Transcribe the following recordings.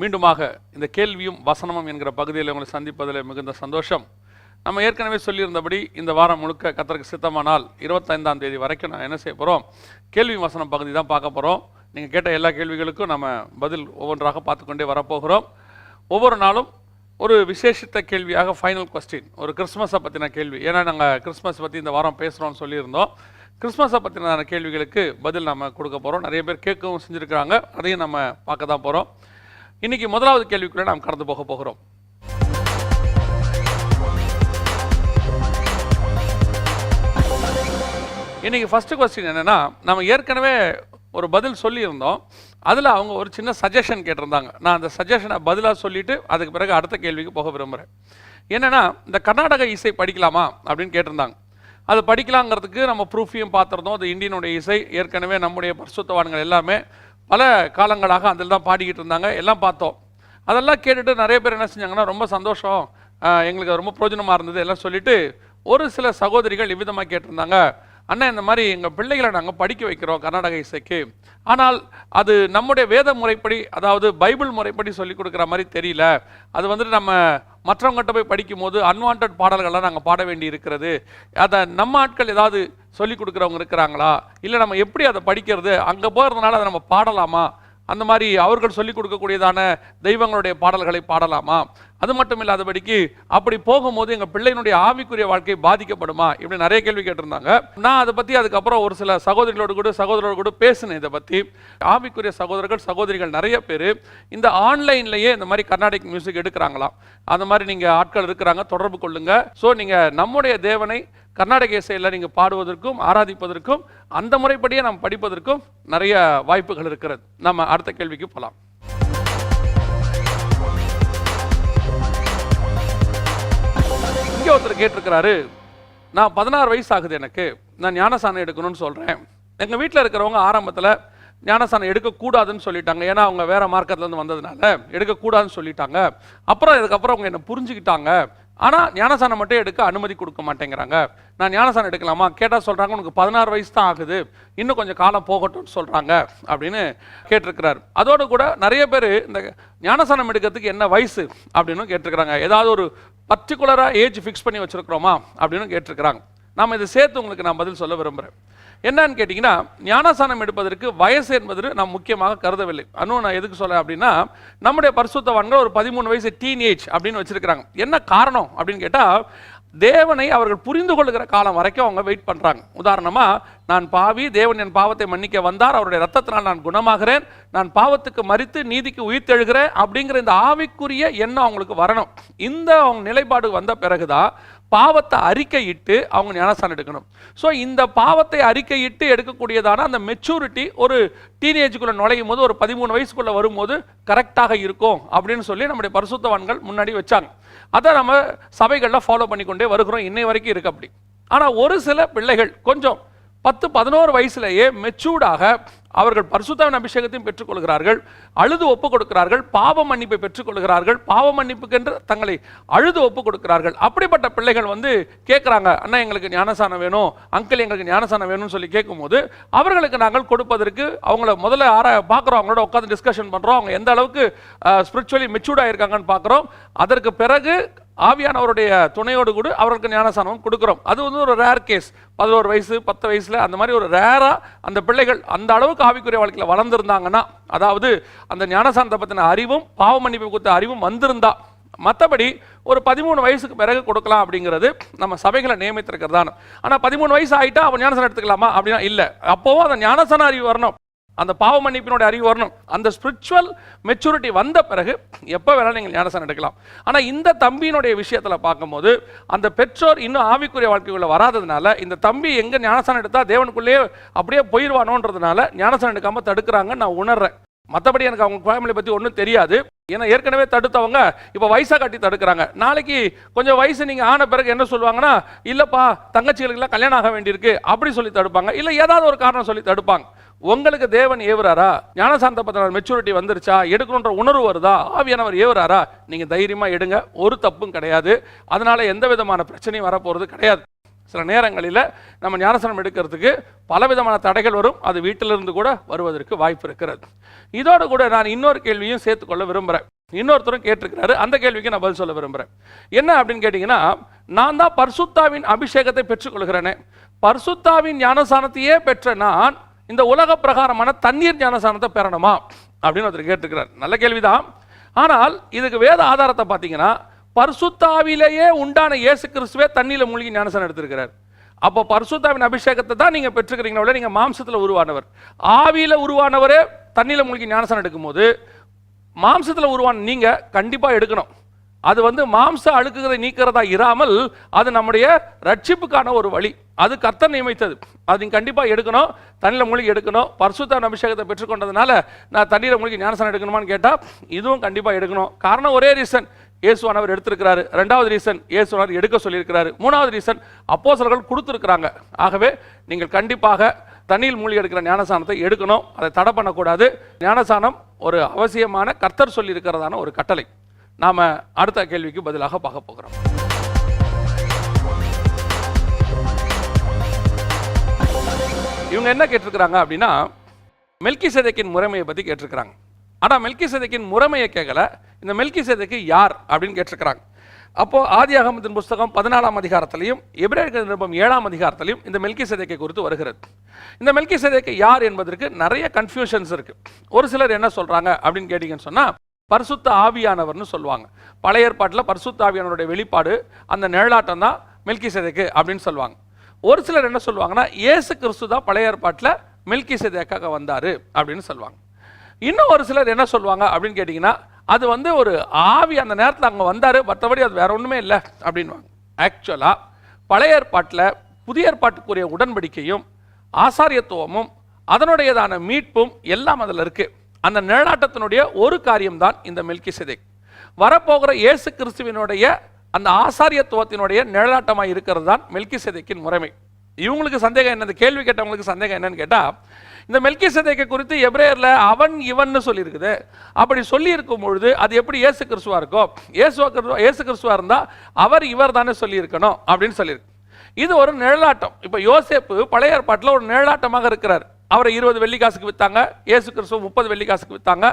மீண்டுமாக இந்த கேள்வியும் வசனமும் என்கிற பகுதியில் உங்களை சந்திப்பதில் மிகுந்த சந்தோஷம். நம்ம ஏற்கனவே சொல்லியிருந்தபடி இந்த வாரம் முழுக்க கத்தருக்கு சித்தமானால் இருபத்தைந்தாம் தேதி வரைக்கும் நான் என்ன செய்ய போகிறோம் கேள்வி வசனம் பகுதி தான் பார்க்க போகிறோம் நீங்கள் கேட்ட எல்லா கேள்விகளுக்கும் நம்ம பதில் ஒவ்வொன்றாக பார்த்துக்கொண்டே வரப்போகிறோம். ஒவ்வொரு நாளும் ஒரு விசேஷித்த கேள்வியாக ஃபைனல் கொஸ்டின் ஒரு கிறிஸ்மஸை பற்றின கேள்வி. ஏன்னா நாங்கள் கிறிஸ்மஸ் பற்றி இந்த வாரம் பேசுகிறோம்னு சொல்லியிருந்தோம். கிறிஸ்மஸை பற்றின கேள்விகளுக்கு பதில் நம்ம கொடுக்க போகிறோம் நிறைய பேர் கேட்கவும் செஞ்சுருக்கிறாங்க. அதையும் நம்ம பார்க்க தான் போகிறோம் இன்னைக்கு முதலாவது கேள்விக்குள்ளே நாம் கடந்து போக போகிறோம். இன்னைக்கு ஃபஸ்ட்டு கொஸ்டின் என்னென்னா நம்ம ஏற்கனவே ஒரு பதில் சொல்லியிருந்தோம். அதில் அவங்க ஒரு சின்ன சஜஷன் கேட்டிருந்தாங்க. நான் அந்த சஜஷனை பதிலாக சொல்லிவிட்டு அதுக்கு பிறகு அடுத்த கேள்விக்கு போக விரும்புகிறேன் என்னென்னா இந்த கர்நாடக இசை படிக்கலாமா அப்படின்னு கேட்டிருந்தாங்க. அது படிக்கலாங்கிறதுக்கு நம்ம ப்ரூஃபையும் பார்த்துருந்தோம். அது இந்தியனுடைய இசை ஏற்கனவே நம்முடைய பரிசுத்தவான்கள் எல்லாமே பல காலங்களாக அதில் தான் பாடிக்கிட்டு இருந்தாங்க எல்லாம் பார்த்தோம். அதெல்லாம் கேட்டுட்டு நிறைய பேர் என்ன செஞ்சாங்கன்னா ரொம்ப சந்தோஷம். எங்களுக்கு ரொம்ப பிரோஜனமாக இருந்தது எல்லாம் சொல்லிட்டு ஒரு சில சகோதரிகள் இவ்விதமாக கேட்டிருந்தாங்க. அண்ணா இந்த மாதிரி எங்கள் பிள்ளைகளை நாங்கள் படிக்க வைக்கிறோம் கர்நாடக இசைக்கு. ஆனால் அது நம்முடைய வேத முறைப்படி அதாவது பைபிள் முறைப்படி சொல்லிக் கொடுக்குற மாதிரி தெரியல. அது வந்துட்டு நம்ம மற்றவங்ககிட்ட போய் படிக்கும்போது அன்வான்ட் பாடல்கள்லாம் நாங்கள் பாட வேண்டி இருக்கிறது. அதை நம்ம ஆட்கள் ஏதாவது சொல்லிக் கொடுக்குறவங்க இருக்கிறாங்களா? இல்லை நம்ம எப்படி அதை படிக்கிறது? அங்கே போகிறதுனால அதை நம்ம பாடலாமா? அந்த மாதிரி அவர்கள் சொல்லிக் கொடுக்கக்கூடியதான தெய்வங்களுடைய பாடல்களை பாடலாமா? அது மட்டும் இல்லாதபடிக்கு அப்படி போகும்போது எங்கள் பிள்ளையினுடைய ஆவிக்குரிய வாழ்க்கை பாதிக்கப்படுமா? இப்படி நிறைய கேள்வி கேட்டிருந்தாங்க. நான் அதை பற்றி அதுக்கப்புறம் ஒரு சில சகோதரிகளோடு கூட சகோதரோடு கூட பேசினேன் இதை பற்றி ஆவிக்குரிய சகோதரர்கள் சகோதரிகள் நிறைய பேர் இந்த ஆன்லைன்லேயே இந்த மாதிரி கர்நாடிக் மியூசிக் எடுக்கிறாங்களாம். அந்த மாதிரி நீங்கள் ஆட்கள் இருக்கிறாங்க தொடர்பு கொள்ளுங்க. ஸோ நீங்கள் நம்முடைய தேவனை கர்நாடக இசையில் நீங்கள் பாடுவதற்கும் ஆராதிப்பதற்கும் அந்த முறைப்படியே நாம் படிப்பதற்கும் நிறைய வாய்ப்புகள் இருக்கிறது. நம்ம அடுத்த கேள்விக்கு போகலாம் இங்கே ஒருத்தர் கேட்டிருக்கிறாரு நான் பதினாறு வயசு ஆகுது எனக்கு. நான் ஞானசானம் எடுக்கணும்னு சொல்கிறேன் எங்கள் வீட்டில் இருக்கிறவங்க ஆரம்பத்தில் ஞானசானம் எடுக்கக்கூடாதுன்னு சொல்லிட்டாங்க. ஏன்னா அவங்க வேற மார்க்கத்துலேருந்து வந்ததுனால எடுக்கக்கூடாதுன்னு சொல்லிட்டாங்க. அப்புறம் இதுக்கப்புறம் அவங்க என்னை புரிஞ்சுக்கிட்டாங்க. ஆனால் ஞானசானம் மட்டும் எடுக்க அனுமதி கொடுக்க மாட்டேங்கிறாங்க. நான் ஞானசானம் எடுக்கலாமா? கேட்டால் சொல்கிறாங்க உனக்கு பதினாறு வயசு தான் ஆகுது. இன்னும் கொஞ்சம் காலம் போகட்டும்னு சொல்கிறாங்க அப்படின்னு கேட்டிருக்கிறார். அதோடு கூட நிறைய பேர் இந்த ஞானசானம் எடுக்கிறதுக்கு என்ன வயசு அப்படின்னு கேட்டிருக்கிறாங்க. ஏதாவது ஒரு பர்டிகுலராக ஏஜ் ஃபிக்ஸ் பண்ணி வச்சுருக்கிறோமா அப்படின்னு கேட்டிருக்கிறாங்க. நாம் இதை சேர்த்து உங்களுக்கு நான் பதில் சொல்ல விரும்புகிறேன் என்னன்னு கேட்டிங்கன்னா ஞானசானம் எடுப்பதற்கு வயசு என்பது நாம் முக்கியமாக கருதவில்லை. அன்னும் நான் எதுக்கு சொல்ல அப்படின்னா நம்முடைய பரிசுத்தவான்கள் ஒரு பதிமூணு வயசு டீன் ஏஜ் அப்படின்னு வச்சுருக்கிறாங்க. என்ன காரணம் அப்படின்னு கேட்டால் தேவனை அவர்கள் புரிந்து கொள்கிற காலம் வரைக்கும் அவங்க வெயிட் பண்ணுறாங்க உதாரணமாக நான் பாவி தேவன் என் பாவத்தை மன்னிக்க வந்தார் அவருடைய ரத்தத்தினால் நான் குணமாகிறேன் நான் பாவத்துக்கு மறித்து நீதிக்கு உயிர்த்தெழுகிறேன் அப்படிங்கிற இந்த ஆவிக்குரிய எண்ணம் அவங்களுக்கு வரணும். இந்த அவங்க நிலைப்பாடு வந்த பிறகுதான் பாவத்தை அறிக்கையிட்டு அவங்க ஞானஸ்தானம் எடுக்கணும். ஸோ இந்த பாவத்தை அறிக்கையிட்டு எடுக்கக்கூடியதான அந்த மெச்சூரிட்டி ஒரு டீனேஜுக்குள்ளே நுழையும் போது ஒரு பதிமூணு வயசுக்குள்ளே வரும்போது கரெக்டாக இருக்கும் அப்படின்னு சொல்லி நம்முடைய பரிசுத்தவான்கள் முன்னாடி வச்சாங்க. அதை நம்ம சபைகளில் ஃபாலோ பண்ணிக்கொண்டே வருகிறோம். இன்னை வரைக்கும் இருக்கு அப்படி. ஆனால் ஒரு சில பிள்ளைகள் கொஞ்சம் பத்து பதினோரு வயசுலேயே மெச்சூர்டாக அவர்கள் பரிசுத்தாவின் அபிஷேகத்தையும் பெற்றுக்கொள்கிறார்கள் அழுது ஒப்பு கொடுக்கிறார்கள் பாவ மன்னிப்பை பெற்றுக்கொள்கிறார்கள் பாவ மன்னிப்புக்கென்று தங்களை அழுது ஒப்பு கொடுக்கிறார்கள் அப்படிப்பட்ட பிள்ளைகள் வந்து கேட்குறாங்க அண்ணா எங்களுக்கு ஞானசானம் வேணும் அங்கிள் எங்களுக்கு ஞானசானம் வேணும்னு சொல்லி கேட்கும்போது அவர்களுக்கு நாங்கள் கொடுப்பதற்கு அவங்கள முதல்ல ஆர பார்க்குறோம் அவங்களோட உட்காந்து டிஸ்கஷன் பண்ணுறோம் அவங்க எந்த அளவுக்கு ஸ்பிரிச்சுவலி மெச்சூர்டாக இருக்காங்கன்னு பார்க்குறோம் அதற்கு பிறகு ஆவியானவருடைய துணையோடு கூட அவர்களுக்கு ஞானசானம் கொடுக்குறோம். அது வந்து ஒரு ரேர் கேஸ் பதினோரு வயசு பத்து வயசில் அந்த மாதிரி ஒரு ரேராக அந்த பிள்ளைகள் அந்த அளவுக்கு ஆவிக்குரிய வாழ்க்கையில் வளர்ந்துருந்தாங்கன்னா அதாவது அந்த ஞானசானத்தை பற்றின அறிவும் பாவ மன்னிப்பு கொடுத்த அறிவும் வந்திருந்தா மற்றபடி ஒரு பதிமூணு வயசுக்கு பிறகு கொடுக்கலாம் அப்படிங்கிறது நம்ம சபைகளை நியமித்திருக்கிறதான. ஆனால் பதிமூணு வயசு ஆகிட்டா அவன் ஞானசனம் எடுத்துக்கலாமா? அப்படின்னா இல்லை. அப்போவும் அந்த ஞானசன அறிவு வரணும். அந்த பாவ மன்னிப்பினுடைய அறிவு வரணும். அந்த ஸ்பிரிச்சுவல் மெச்சூரிட்டி வந்த பிறகு எப்போ வேணாலும் நீங்கள் ஞானசனம் எடுக்கலாம். ஆனால் இந்த தம்பியினுடைய விஷயத்தில் பார்க்கும்போது அந்த பெற்றோர் இன்னும் ஆவிக்குரிய வாழ்க்கைக்குள்ளே வராததுனால இந்த தம்பி எங்கே ஞானசனம் எடுத்தால் தேவனுக்குள்ளேயே அப்படியே போயிடுவானோன்றதுனால ஞானசனம் எடுக்காமல் தடுக்கிறாங்கன்னு நான் உணர்றேன். மற்றபடி எனக்கு அவங்க ஃபேமிலி பற்றி ஒன்றும் தெரியாது. ஏன்னா ஏற்கனவே தடுத்தவங்க இப்போ வயசாக காட்டி தடுக்கிறாங்க. நாளைக்கு கொஞ்சம் வயசு நீங்கள் ஆன பிறகு என்ன சொல்லுவாங்கன்னா இல்லைப்பா தங்கச்சிகளுக்கெல்லாம் கல்யாணம் ஆக வேண்டியிருக்கு அப்படி சொல்லி தடுப்பாங்க. இல்லை ஏதாவது ஒரு காரணம் சொல்லி தடுப்பாங்க. உங்களுக்கு தேவன் ஏவுறாரா? ஞானசாந்த பத்தின மெச்சூரிட்டி வந்துருச்சா? எடுக்கணுன்ற உணர்வு வருதா? ஆவியானவர் ஏவுறாரா? நீங்கள் தைரியமாக எடுங்க. ஒரு தப்பும் கிடையாது. அதனால் எந்த விதமான பிரச்சனையும் வரப்போகிறது கிடையாது. சில நேரங்களில் நம்ம ஞானசனம் எடுக்கிறதுக்கு பலவிதமான தடைகள் வரும். அது வீட்டிலிருந்து கூட வருவதற்கு வாய்ப்பு இருக்கிறது. இதோடு கூட நான் இன்னொரு கேள்வியும் சேர்த்துக்கொள்ள விரும்புகிறேன் இன்னொருத்தரும் கேட்டிருக்கிறாரு. அந்த கேள்விக்கு நான் பதில் சொல்ல விரும்புகிறேன் என்ன அப்படின்னு கேட்டிங்கன்னா நான் தான் பர்சுத்தாவின் அபிஷேகத்தை பெற்றுக்கொள்கிறேனே. பர்சுத்தாவின் ஞானசானத்தையே பெற்ற நான் இந்த உலக பிரகாரமான தண்ணீர் ஞானசானத்தை பெறணுமா? அப்படின்னு ஒருத்தர் கேட்டிருக்கிறார். நல்ல கேள்விதான். ஆனால் இதுக்கு வேத ஆதாரத்தை பார்த்தீங்கன்னா பர்சுத்தாவிலேயே உண்டான இயேசு கிறிஸ்துவே தண்ணியில் மூழ்கி ஞானசனம் எடுத்திருக்கிறார். அப்போ பரிசுத்தாவின் அபிஷேகத்தை தான் நீங்கள் பெற்றுக்கிறீங்களா நீங்கள் மாம்சத்தில் உருவானவர். ஆவியில் உருவானவரே தண்ணியில் மூழ்கி ஞானசனம் எடுக்கும்போது மாம்சத்தில் உருவான நீங்கள் கண்டிப்பாக எடுக்கணும். அது வந்து மாம்ச அழுக்குகளை நீக்கிறதா இராமல் அது நம்முடைய ரட்சிப்புக்கான ஒரு வழி. அது கர்த்தர் நியமித்தது. அது நீங்கள் கண்டிப்பாக எடுக்கணும். தண்ணியில் மூழ்கி எடுக்கணும். பரிசுத்தான அபிஷேகத்தை பெற்றுக்கொண்டதுனால நான் தண்ணீரை மூழ்கி ஞானசனம் எடுக்கணுமான்னு கேட்டால் இதுவும் கண்டிப்பாக எடுக்கணும். காரணம் ஒரே ரீசன் இயேசுவானவர் எடுத்திருக்கிறாரு. ரெண்டாவது ரீசன் இயேசுவானவர் எடுக்க சொல்லியிருக்கிறாரு. மூணாவது ரீசன் அப்போசர்கள் கொடுத்துருக்குறாங்க. ஆகவே நீங்கள் கண்டிப்பாக தண்ணியில் மூழ்கி எடுக்கிற ஞானசானத்தை எடுக்கணும். அதை தடை பண்ணக்கூடாது. ஞானசானம் ஒரு அவசியமான கர்த்தர் சொல்லியிருக்கிறதான ஒரு கட்டளை. நாம் அடுத்த கேள்விக்கு பதிலாக பார்க்க போகிறோம். இவங்க என்ன கேட்டிருக்கிறாங்க அப்படின்னா மெல்கி சதைக்கின் முறைமையை பற்றி கேட்டிருக்கிறாங்க. ஆனால் மெல்கி சதைக்கின் முறைமையை கேட்கல. இந்த மெல்கி சேதைக்கு யார் அப்படின்னு கேட்டிருக்கிறாங்க. அப்போ ஆதி அகமதின் புஸ்தகம் பதினாலாம் அதிகாரத்திலையும் எபிரேயர்கள் நிருபம் ஏழாம் அதிகாரத்திலையும் இந்த மெல்கி சதைக்கை குறித்து வருகிறது. இந்த மெல்கி சேதைக்கு யார் என்பதற்கு நிறைய கன்ஃபியூஷன்ஸ் இருக்கு. ஒரு சிலர் என்ன சொல்றாங்க அப்படின்னு கேட்டீங்கன்னு சொன்னா பரிசுத்த ஆவியானவர்னு சொல்லுவாங்க. பழைய ஏற்பாட்டில் பரிசுத்த ஆவியானவருடைய வெளிப்பாடு அந்த நிழலாட்டம் தான் மெல்கி சேதைக்கு அப்படின்னு சொல்லுவாங்க. ஒரு சிலர் என்ன சொல்லுவாங்கன்னா ஏசு கிறிஸ்து தான் பழைய ஏற்பாட்டில் மில்கி சேதைக்காக வந்தார் அப்படின்னு சொல்லுவாங்க. இன்னும் ஒரு சிலர் என்ன சொல்லுவாங்க அப்படின்னு கேட்டிங்கன்னா அது வந்து ஒரு ஆவி அந்த நேரத்தில் அங்கே வந்தார் மற்றபடி அது வேற ஒன்றுமே இல்லை அப்படின்வாங்க ஆக்சுவலாக பழைய ஏற்பாட்டில் புதிய ஏற்பாட்டுக்குரிய உடன்படிக்கையும் ஆசாரியத்துவமும் அதனுடையதான மீட்பும் எல்லாம் அதில் இருக்குது அந்த நிழலாட்டத்தினுடைய ஒரு காரியம்தான் இந்த மில்கி சிதை வரப்போகிற இயேசு கிறிஸ்துவினுடைய அந்த ஆசாரியத்துவத்தினுடைய நிழலாட்டமாக இருக்கிறது தான் மெல்கி சதைக்கின் முறைமை. இவங்களுக்கு சந்தேகம் என்ன இந்த கேள்வி கேட்டவங்களுக்கு சந்தேகம் என்னன்னு கேட்டால் இந்த மெல்கி சதைக்கு குறித்து எப்ரேயரில் அவன் இவன்னு சொல்லியிருக்குது. அப்படி சொல்லியிருக்கும் பொழுது அது எப்படி இயேசு கிறிஸ்துவா இருக்கோ ஏசு கிறிஸ்துவா கிறிஸ்துவா இருந்தால் அவர் இவர் தானே சொல்லியிருக்கணும் அப்படின்னு சொல்லியிருக்கு. இது ஒரு நிழலாட்டம். இப்போ யோசேப்பு பழைய ஏற்பாட்டில் ஒரு நிழலாட்டமாக இருக்கிறார். அவரை இருபது வெள்ளிக்காசுக்கு விற்றாங்க இயேசு கிறிஸ்துவ முப்பது வெள்ளிக்காசுக்கு விற்றாங்க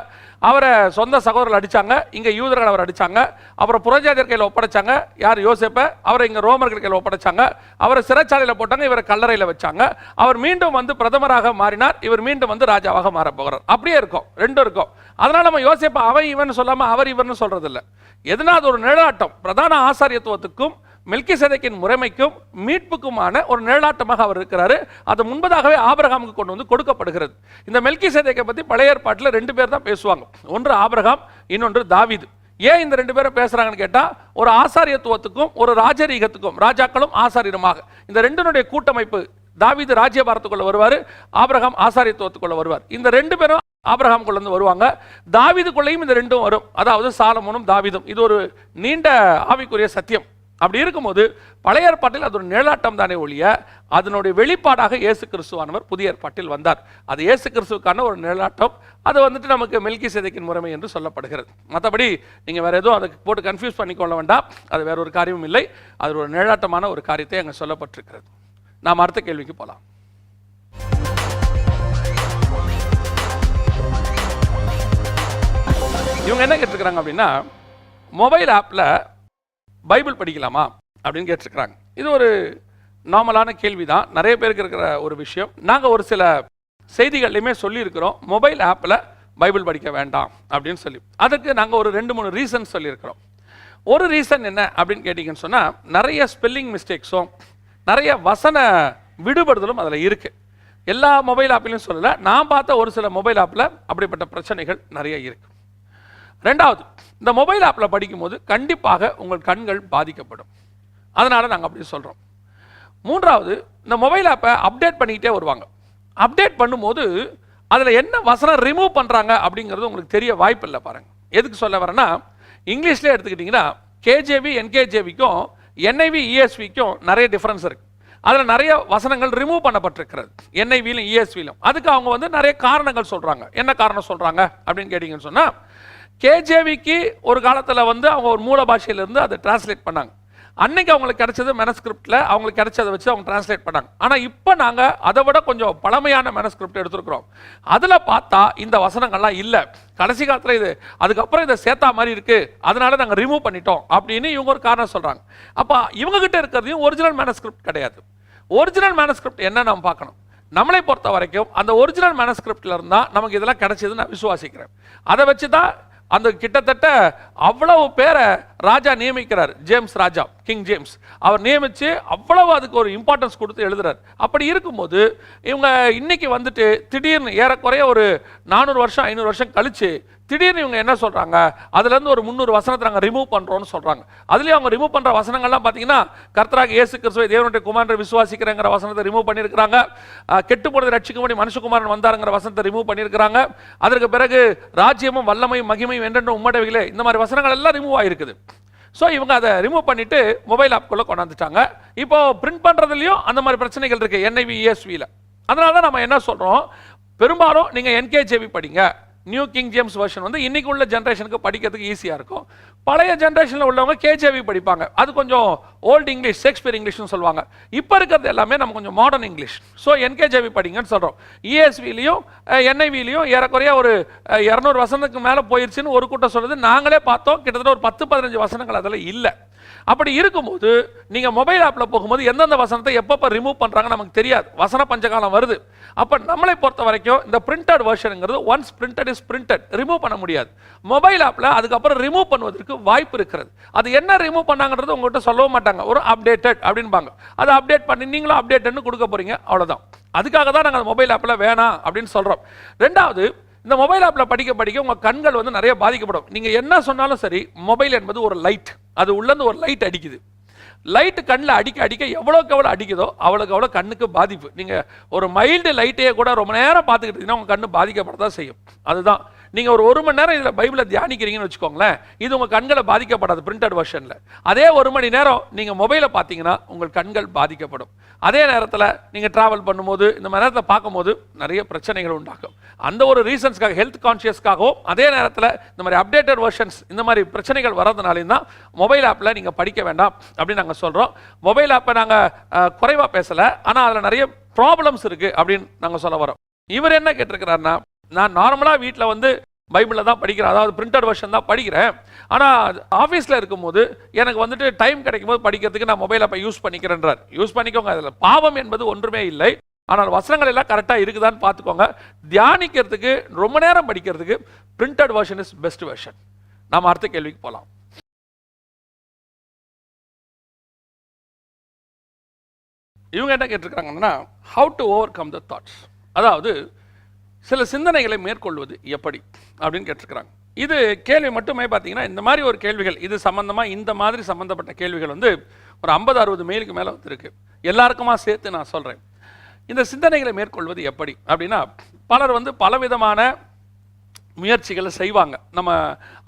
அவரை சொந்த சகோதரர் அடித்தாங்க இங்கே யூதர்கள் அவர் அடிச்சாங்க அப்புறம் புறஜாதியர் கையில் ஒப்படைச்சாங்க யார் யோசேப்பை? அவரை இங்கே ரோமர்கள் கையில் ஒப்படைச்சாங்க அவரை சிறைச்சாலையில் போட்டாங்க இவரை கல்லறையில் வச்சாங்க. அவர் மீண்டும் வந்து பிரதமராக மாறினார் இவர் மீண்டும் வந்து ராஜாவாக மாற போகிறார். அப்படியே இருக்கும் ரெண்டும் இருக்கும். அதனால் நம்ம யோசிப்பா அவன் இவன் சொல்லாமல் அவர் இவர்னு சொல்கிறதில்ல எதனா அது ஒரு நிழலாட்டம் பிரதான ஆசாரியத்துவத்துக்கும் மெல்கி சதைக்கின் முறைமைக்கும் மீட்புக்குமான ஒரு நிழலாட்டமாக அவர் இருக்கிறாரு. அது முன்பதாகவே ஆபரகாமுக்கு கொண்டு வந்து கொடுக்கப்படுகிறது. இந்த மெல்கி சதைக்கை பற்றி பழைய ஏற்பாட்டில் ரெண்டு பேர் தான் பேசுவாங்க. ஒன்று ஆபரகாம் இன்னொன்று தாவிது. ஏன் இந்த ரெண்டு பேரும் பேசுகிறாங்கன்னு கேட்டால் ஒரு ஆசாரியத்துவத்துக்கும் ஒரு ராஜரீகத்துக்கும் ராஜாக்களும் ஆசாரியருமாக. இந்த ரெண்டினுடைய கூட்டமைப்பு தாவிது ராஜ்யபாரத்துக்குள்ள வருவார் ஆபிரகாம் ஆசாரியத்துவத்துக்குள்ள வருவார். இந்த ரெண்டு பேரும் ஆபிரகாம் இருந்து வருவாங்க. தாவிதுக்குள்ளேயும் இந்த ரெண்டும் வரும். அதாவது சாலமோனும் தாவிதும். இது ஒரு நீண்ட ஆவிக்குரிய சத்தியம். அப்படி இருக்கும்போது பழைய ஏற்பாட்டில் அது ஒரு நிழலாட்டம் தானே ஒழிய அதனுடைய வெளிப்பாடாக இயேசு கிறிஸ்துவானவர் புதிய ஏற்பாட்டில் வந்தார். அது இயேசு கிறிஸ்துவுக்கான ஒரு நிழலாட்டம். அது வந்துட்டு நமக்கு மெல்கி சேதைக்கின் முறைமை என்று சொல்லப்படுகிறது. மற்றபடி நீங்கள் வேறு எதுவும் அதுக்கு போட்டு கன்ஃபியூஸ் பண்ணிக்கொள்ள வேண்டாம். அது வேற ஒரு காரியமும் இல்லை. அது ஒரு நிழலாட்டமான ஒரு காரியத்தை அங்கே சொல்லப்பட்டிருக்கிறது. நாம் அடுத்த கேள்விக்கு போகலாம் இவங்க என்ன கேட்டிருக்கிறாங்க அப்படின்னா மொபைல் ஆப்பில் பைபிள் படிக்கலாமா அப்படின்னு கேட்டிருக்கிறாங்க. இது ஒரு நார்மலான கேள்வி தான் நிறைய பேருக்கு இருக்கிற ஒரு விஷயம். நாங்கள் ஒரு சில செய்திகள்லையுமே சொல்லியிருக்கிறோம். மொபைல் ஆப்பில் பைபிள் படிக்க வேண்டாம் அப்படின்னு சொல்லி. அதுக்கு நாங்கள் ஒரு ரெண்டு மூணு ரீசன் சொல்லியிருக்கிறோம். ஒரு ரீசன் என்ன அப்படின்னு கேட்டிங்கன்னு சொன்னால் நிறைய ஸ்பெல்லிங் மிஸ்டேக்ஸும் நிறைய வசன விடுபடுதலும் அதில் இருக்குது எல்லா மொபைல் ஆப்பிலையும் சொல்லலை. நான் பார்த்த ஒரு சில மொபைல் ஆப்பில் அப்படிப்பட்ட பிரச்சனைகள் நிறைய இருக்குது ரெண்டாவது இந்த மொபைல் ஆப்பில் படிக்கும்போது கண்டிப்பாக உங்கள் கண்கள் பாதிக்கப்படும். அதனால் நாங்கள் அப்படி சொல்கிறோம் மூன்றாவது இந்த மொபைல் ஆப்பை அப்டேட் பண்ணிக்கிட்டே வருவாங்க. அப்டேட் பண்ணும்போது அதில் என்ன வசனம் ரிமூவ் பண்ணுறாங்க அப்படிங்கிறது உங்களுக்கு தெரிய வாய்ப்பு இல்லை பாருங்கள் எதுக்கு சொல்ல வரேன்னா இங்கிலீஷ்லேயே எடுத்துக்கிட்டிங்கன்னா கேஜேவி என்கேஜேவிக்கும் என்ஐவி இஎஸ்விக்கும் நிறைய டிஃப்ரென்ஸ் இருக்குது அதில் நிறைய வசனங்கள் ரிமூவ் பண்ணப்பட்டிருக்கிறது. என்ஐவிலும் இஎஸ்விலும் அதுக்கு அவங்க வந்து நிறைய காரணங்கள் சொல்கிறாங்க என்ன காரணம் சொல்கிறாங்க அப்படின்னு கேட்டிங்கன்னு சொன்னால் கேஜேவிக்கு ஒரு காலத்தில் வந்து அவங்க ஒரு மூல பாஷையிலேருந்து அதை டிரான்ஸ்லேட் பண்ணாங்க. அன்னைக்கு அவங்களுக்கு கிடைச்சது மெனஸ்கிரிப்டில் அவங்களுக்கு கிடைச்சதை வச்சு அவங்க டிரான்ஸ்லேட் பண்ணாங்க. ஆனால் இப்போ நாங்கள் அதை விட கொஞ்சம் பழமையான மெனஸ்கிரிப்ட் எடுத்துருக்குறோம். அதில் பார்த்தா இந்த வசனங்கள்லாம் இல்லை. கடைசி காலத்தில் இது அதுக்கப்புறம் இதை சேர்த்தா மாதிரி இருக்குது அதனால நாங்கள் ரிமூவ் பண்ணிட்டோம் அப்படின்னு இவங்க ஒரு காரணம் சொல்கிறாங்க அப்போ இவங்ககிட்ட இருக்கிறதையும் ஒரிஜினல் மேனஸ்கிரிப்ட் கிடையாது. ஒரிஜினல் மேனஸ்கிரிப்ட் என்ன நம்ம பார்க்கணும். நம்மளை பொறுத்த வரைக்கும் அந்த ஒரிஜினல் மேனஸ்கிரிப்ட்ல இருந்தால் நமக்கு இதெல்லாம் கிடைச்சதுன்னு நான் விசுவாசிக்கிறேன். அதை வச்சு தான் அந்த கிட்டத்தட்ட அவ்வளவு பேரை ராஜா நியமிக்கிறார் ஜேம்ஸ் ராஜா கிங் ஜேம்ஸ். அவர் நியமித்து அவ்வளவு அதுக்கு ஒரு இம்பார்ட்டன்ஸ் கொடுத்து எழுதுறார். அப்படி இருக்கும்போது இவங்க இன்னைக்கு வந்துட்டு திடீர்னு ஏறக்குறைய ஒரு நானூறு வருஷம் ஐநூறு வருஷம் கழிச்சு திடீர்னு இவங்க என்ன சொல்கிறாங்க அதுலேருந்து ஒரு முந்நூறு வசனத்தை நாங்கள் ரிமூவ் பண்ணுறோம்னு சொல்கிறாங்க அதுலேயும் அவங்க ரிமூவ் பண்ணுற வசனங்கள்லாம் பார்த்தீங்கன்னா கர்த்தராக இயேசு கிறிஸ்துவை தேவனுடைய குமாரன் விசுவாசிக்கிறேங்கிற வசனத்தை ரிமூவ் பண்ணியிருக்கிறாங்க. கெட்டு போனது ரட்சிக்கும்படி மனுஷகுமாரன் வந்தாருங்கிற வசனத்தை ரிமூவ் பண்ணியிருக்கிறாங்க. அதற்கு பிறகு ராஜ்யமும் வல்லமையும் மகிமையும் என்றென்றும் உம்மடவிகளே இந்த மாதிரி வசனங்கள் எல்லாம் ரிமூவ் ஆயிருக்குது. ஸோ இவங்க அதை ரிமூவ் பண்ணிட்டு மொபைல் ஆப்குள்ளே கொண்டாந்துட்டாங்க. இப்போ பிரிண்ட் பண்ணுறதுலையும் அந்த மாதிரி பிரச்சனைகள் இருக்குது என்ஐவி இஎஸ்வியில் அதனால தான் நம்ம என்ன சொல்கிறோம் பெரும்பாலும் நீங்கள் என்கேஜேவி படிங்க. நியூ கிங் ஜேம்ஸ் வெர்ஷன் வந்து இன்றைக்கு உள்ள ஜென்ரேஷனுக்கு படிக்கிறதுக்கு ஈஸியாக இருக்கும். பழைய ஜென்ரேஷனில் உள்ளவங்க கேஜேவி படிப்பாங்க. அது கொஞ்சம் ஓல்டு இங்கிலீஷ் ஷேக்ஸ்பியர் இங்கிலீஷ்னு சொல்லுவாங்க. இப்போ இருக்கிறது எல்லாமே நம்ம கொஞ்சம் மாடர்ன் இங்கிலீஷ் ஸோ என்கேஜேவி படிங்கன்னு சொல்கிறோம் இஎஸ்விலையும் என்ஐவிலையும் ஏறக்குறைய ஒரு இரநூறு வசனத்துக்கு மேலே போயிடுச்சுன்னு ஒரு கூட்டம் சொல்லுது நாங்களே பார்த்தோம். கிட்டத்தட்ட ஒரு பத்து பதினஞ்சு வசனங்கள் அதில் இல்லை. அப்படி இருக்கும்போது நீங்கள் மொபைல் ஆப்பில் போகும்போது எந்தெந்த வசனத்தை எப்பப்போ ரிமூவ் பண்ணுறாங்க நமக்கு தெரியாது. வசன பஞ்சகாலம் வருது. அப்போ நம்மளை பொறுத்த வரைக்கும் இந்த printed வெர்ஷனுங்கிறது once printed is printed remove பண்ண முடியாது. மொபைல் ஆப்பில் அதுக்கப்புறம் ரிமூவ் பண்ணுவதற்கு வாய்ப்பு இருக்கிறது. அது என்ன ரிமூவ் பண்ணாங்கன்றது உங்கள்கிட்ட சொல்லவும் மாட்டாங்க. ஒரு அப்டேட்டட் அப்படின்பாங்க. அதை அப்டேட் பண்ணி நீங்களும் அப்டேட்டட்னு கொடுக்க போறீங்க. அவ்வளோதான் அதுக்காக தான் நாங்கள் மொபைல் ஆப்பில் வேணாம் அப்படின்னு சொல்கிறோம் ரெண்டாவது இந்த மொபைல் ஆப்பில் படிக்க படிக்க உங்கள் கண்கள் வந்து நிறைய பாதிக்கப்படும். நீங்கள் என்ன சொன்னாலும் சரி மொபைல் என்பது ஒரு லைட் அது உள்ளேருந்து ஒரு லைட் அடிக்குது. லைட்டு கண்ணில் அடிக்க அடிக்க எவ்வளோக்கு எவ்வளோ அடிக்குதோ அவ்வளோக்கு அவ்வளோ கண்ணுக்கு பாதிப்பு. நீங்கள் ஒரு மைல்டு லைட்டையே கூட ரொம்ப நேரம் பார்த்துக்கிட்டீங்கன்னா உங்கள் கண்ணு பாதிக்கப்படதான் செய்யும். அதுதான். நீங்கள் ஒரு ஒரு மணி நேரம் இதில் பைபிளை தியானிக்கிறீங்கன்னு வச்சுக்கோங்களேன் இது உங்கள் கண்களை பாதிக்கப்படாது பிரிண்டட் வெர்ஷனில் அதே ஒரு மணி நேரம் நீங்கள் மொபைலை பார்த்தீங்கன்னா உங்கள் கண்கள் பாதிக்கப்படும். அதே நேரத்தில் நீங்கள் ட்ராவல் பண்ணும்போது இந்த மாதிரி நேரத்தில் பார்க்கும்போது நிறைய பிரச்சனைகள் உண்டாகும். அந்த ஒரு ரீசன்ஸ்க்காக ஹெல்த் கான்ஷியஸ்க்காகவும் அதே நேரத்தில் இந்த மாதிரி அப்டேட்டட் வெர்ஷன்ஸ் இந்த மாதிரி பிரச்சனைகள் வரதுனாலையும் தான் மொபைல் ஆப்பில் நீங்கள் படிக்க வேண்டாம் அப்படின்னு நாங்கள் சொல்கிறோம் மொபைல் ஆப்பை நாங்கள் குறைவாக பேசலை ஆனால் அதில் நிறைய ப்ராப்ளம்ஸ் இருக்குது அப்படின்னு நாங்கள் சொல்ல வரோம் இவர் என்ன கேட்டிருக்கிறாருன்னா நான் நார்மலாக வீட்டில் வந்து பைபிளில் தான் படிக்கிறேன். அதாவது பிரிண்டட் வெர்ஷன் தான் படிக்கிறேன். ஆனால் ஆஃபீஸில் இருக்கும்போது எனக்கு வந்துட்டு டைம் கிடைக்கும் போது படிக்கிறதுக்கு நான் மொபைலை அப்போ யூஸ் பண்ணிக்கிறேன்றார். யூஸ் பண்ணிக்கோங்க. அதில் பாவம் என்பது ஒன்றுமே இல்லை. ஆனால் வசனங்கள் எல்லாம் கரெக்டாக இருக்குதான்னு பார்த்துக்கோங்க. தியானிக்கிறதுக்கு ரொம்ப நேரம் படிக்கிறதுக்கு printed version is best version நாம் அடுத்த கேள்விக்கு போகலாம் இவங்க என்ன கேட்டிருக்காங்கன்னா how to overcome the thoughts அதாவது சில சிந்தனைகளை மேற்கொள்வது எப்படி அப்படின்னு கேட்டிருக்கிறாங்க. இது கேள்வி மட்டுமே பார்த்தீங்கன்னா இந்த மாதிரி ஒரு கேள்விகள் இது சம்மந்தமாக இந்த மாதிரி சம்மந்தப்பட்ட கேள்விகள் வந்து ஒரு ஐம்பது அறுபது மெயிலுக்கு மேலே வந்துருக்கு எல்லாருக்குமா சேர்த்து நான் சொல்கிறேன் இந்த சிந்தனைகளை மேற்கொள்வது எப்படி அப்படின்னா பலர் வந்து பலவிதமான முயற்சிகளை செய்வாங்க. நம்ம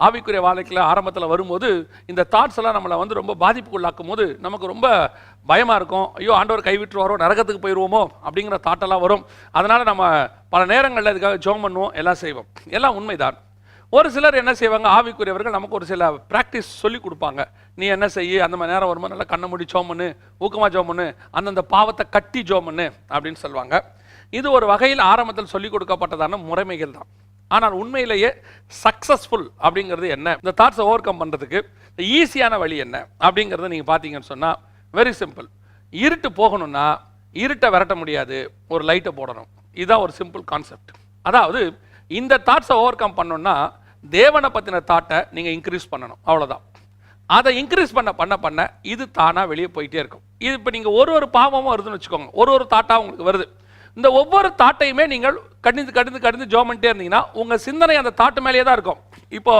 ஆவிக்குரிய வாழ்க்கையில் ஆரம்பத்தில் வரும்போது இந்த தாட்ஸ் எல்லாம் நம்மளை வந்து ரொம்ப பாதிப்புக்குள்ளாக்கும் போது நமக்கு ரொம்ப பயமாக இருக்கும். ஐயோ ஆண்டவர் கைவிட்டுருவாரோ நரகத்துக்கு போயிடுவோமோ அப்படிங்கிற தாட்டெல்லாம் வரும். அதனால் நம்ம பல நேரங்களில் இதுக்காக ஜோம் பண்ணுவோம் எல்லாம் செய்வோம். எல்லாம் உண்மைதான். ஒரு சிலர் என்ன செய்வாங்க? ஆவிக்குரியவர்கள் நமக்கு ஒரு சில ப்ராக்டிஸ் சொல்லி கொடுப்பாங்க. நீ என்ன செய்ய? அந்த மாதிரி நேரம் வரும்போது நல்லா கண்ணை முடி ஜோமனு ஊக்கமாக ஜோம் அந்தந்த பாவத்தை கட்டி ஜோமனு அப்படின்னு சொல்லுவாங்க. இது ஒரு வகையில் ஆரம்பத்தில் சொல்லிக் கொடுக்கப்பட்டதான முறைமைகள் தான். ஆனால் உண்மையிலேயே சக்ஸஸ்ஃபுல் அப்படிங்கிறது என்ன? இந்த தாட்ஸை ஓவர் கம் பண்ணுறதுக்கு ஈஸியான வழி என்ன? அப்படிங்கிறத நீங்கள் பார்த்தீங்கன்னு சொன்னால் வெரி சிம்பிள் இருட்டு போகணும்னா இருட்டை விரட்ட முடியாது. ஒரு லைட்டை போடணும். இதுதான் ஒரு சிம்பிள் கான்செப்ட் அதாவது இந்த தாட்ஸை ஓவர் கம் பண்ணணும்னா தேவனை பற்றின தாட்டை நீங்கள் இன்க்ரீஸ் பண்ணணும். அவ்வளோதான் அதை இன்க்ரீஸ் பண்ண பண்ண பண்ண இது தானாக வெளியே போயிட்டே இருக்கும். இது இப்போ நீங்கள் ஒரு ஒரு பாவமும் வருதுன்னு வச்சுக்கோங்க. ஒரு ஒரு தாட்டாக உங்களுக்கு வருது. இந்த ஒவ்வொரு தாட்டையுமே நீங்கள் கடிந்து கடிந்து கடிந்து ஜோ பண்ணிட்டே இருந்தீங்கன்னா உங்கள் சிந்தனை அந்த தாட்டு மேலேயே தான் இருக்கும். இப்போ